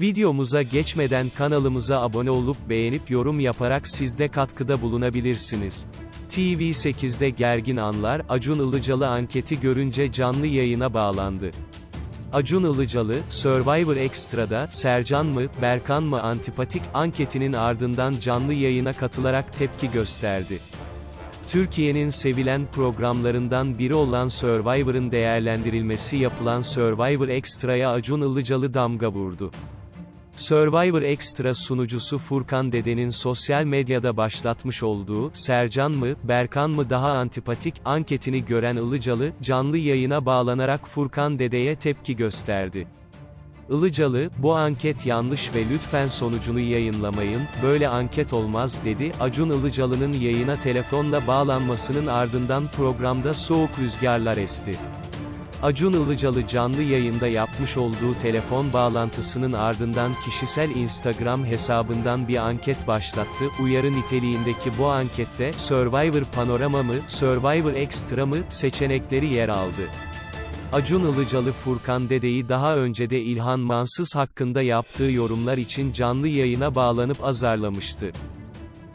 Videomuza geçmeden kanalımıza abone olup beğenip yorum yaparak siz de katkıda bulunabilirsiniz. TV8'de gergin anlar, Acun Ilıcalı anketi görünce canlı yayına bağlandı. Acun Ilıcalı, Survivor Extra'da, Sercan mı, Berkan mı antipatik, anketinin ardından canlı yayına katılarak tepki gösterdi. Türkiye'nin sevilen programlarından biri olan Survivor'ın değerlendirilmesi yapılan Survivor Extra'ya Acun Ilıcalı damga vurdu. Survivor Extra sunucusu Furkan Dede'nin sosyal medyada başlatmış olduğu, Sercan mı, Berkan mı daha antipatik, anketini gören Ilıcalı, canlı yayına bağlanarak Furkan Dede'ye tepki gösterdi. Ilıcalı, bu anket yanlış ve lütfen sonucunu yayınlamayın, böyle anket olmaz, dedi. Acun Ilıcalı'nın yayına telefonla bağlanmasının ardından programda soğuk rüzgarlar esti. Acun Ilıcalı canlı yayında yapmış olduğu telefon bağlantısının ardından kişisel Instagram hesabından bir anket başlattı. Uyarı niteliğindeki bu ankette, Survivor Panorama mı, Survivor Extra mı, seçenekleri yer aldı. Acun Ilıcalı Furkan Dede'yi daha önce de İlhan Mansız hakkında yaptığı yorumlar için canlı yayına bağlanıp azarlamıştı.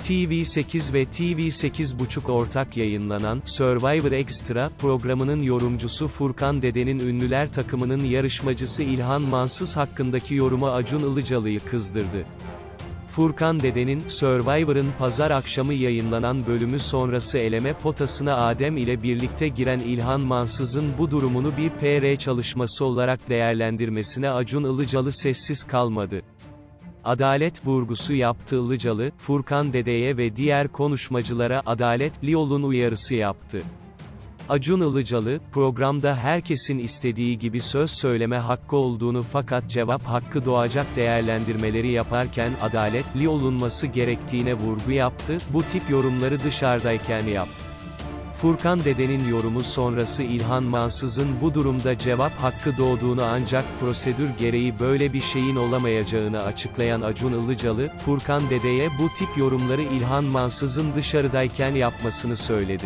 TV8 ve TV8.5 ortak yayınlanan Survivor Extra programının yorumcusu Furkan Dede'nin ünlüler takımının yarışmacısı İlhan Mansız hakkındaki yorumu Acun Ilıcalı'yı kızdırdı. Furkan Dede'nin, Survivor'ın pazar akşamı yayınlanan bölümü sonrası eleme potasına Adem ile birlikte giren İlhan Mansız'ın bu durumunu bir PR çalışması olarak değerlendirmesine Acun Ilıcalı sessiz kalmadı. Adalet vurgusu yaptı Ilıcalı, Furkan Dede'ye ve diğer konuşmacılara Adalet Liol'un uyarısı yaptı. Acun Ilıcalı, programda herkesin istediği gibi söz söyleme hakkı olduğunu fakat cevap hakkı doğacak değerlendirmeleri yaparken adaletli olunması gerektiğine vurgu yaptı, bu tip yorumları dışarıdayken yap. Furkan Dede'nin yorumu sonrası İlhan Mansız'ın bu durumda cevap hakkı doğduğunu ancak prosedür gereği böyle bir şeyin olamayacağını açıklayan Acun Ilıcalı, Furkan Dede'ye bu tip yorumları İlhan Mansız'ın dışarıdayken yapmasını söyledi.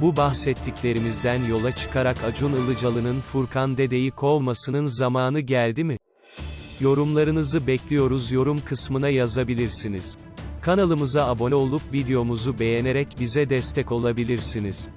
Bu bahsettiklerimizden yola çıkarak Acun Ilıcalı'nın Furkan Dede'yi kovmasının zamanı geldi mi? Yorumlarınızı bekliyoruz yorum kısmına yazabilirsiniz. Kanalımıza abone olup videomuzu beğenerek bize destek olabilirsiniz.